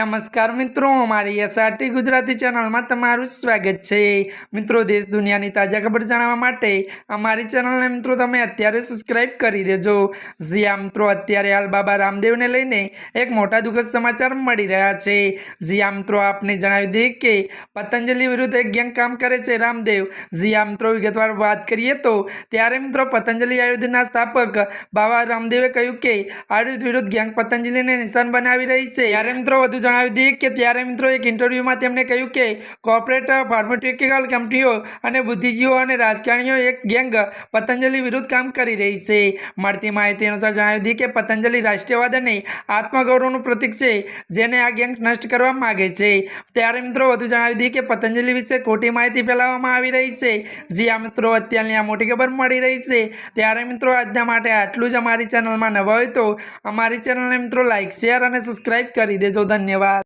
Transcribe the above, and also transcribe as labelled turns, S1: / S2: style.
S1: નમસ્કાર મિત્રો, અમારી એસઆરટી ગુજરાતી ચેનલમાં તમારું સ્વાગત છે. મિત્રો, દેશ દુનિયાની તાજા ખબર જાણવા માટે અમારી ચેનલને મિત્રો તમે અત્યારે સબસ્ક્રાઈબ કરી દેજો. જ્યાં મિત્રો, અત્યારે હાલ બાબા રામદેવને લઈને એક મોટા દુઃખદ સમાચાર મળી રહ્યા છે. જ્યાં મિત્રો, આપને જણાવી દઈએ કે પતંજલિ વિરુદ્ધ એક ગેંગ કામ કરે છે રામદેવ. જ્યાં મિત્રો, વિગતવાર વાત કરીએ તો ત્યારે મિત્રો પતંજલિ આયુર્વેદના સ્થાપક બાબા રામદેવે કહ્યું કે આયુર્વેદ વિરુદ્ધ ગેંગ પતંજલિને નિશાન બનાવી રહી છે. ત્યારે મિત્રો, વધુ જણાવી દઈએ કે ત્યારે મિત્રો એક ઇન્ટરવ્યૂમાં તેમણે કહ્યું કે કોર્પોરેટ ફાર્માસ્યુટિકલ કંપનીઓ અને બુદ્ધિજીવીઓ અને રાજકારણીઓ એક ગેંગ પતંજલિ વિરુદ્ધ કામ કરી રહી છે. મળતી માહિતી અનુસાર જણાવી દઈએ કે પતંજલિ રાષ્ટ્રીયવાદ અને આત્મગૌરવનું પ્રતીક છે, જેને આ ગેંગ નષ્ટ કરવા માગે છે. ત્યારે મિત્રો વધુ જણાવી દઈએ કે પતંજલિ વિશે ખોટી માહિતી ફેલાવવામાં આવી રહી છે. જે આ મિત્રો, અત્યારની આ મોટી ખબર મળી રહી છે. ત્યારે મિત્રો આજના માટે આટલું જ અમારી ચેનલમાં નવા હોય તો અમારી ચેનલને મિત્રો લાઇક શેર અને સબસ્ક્રાઇબ કરી દેજો. ધન્યવાદ. nueva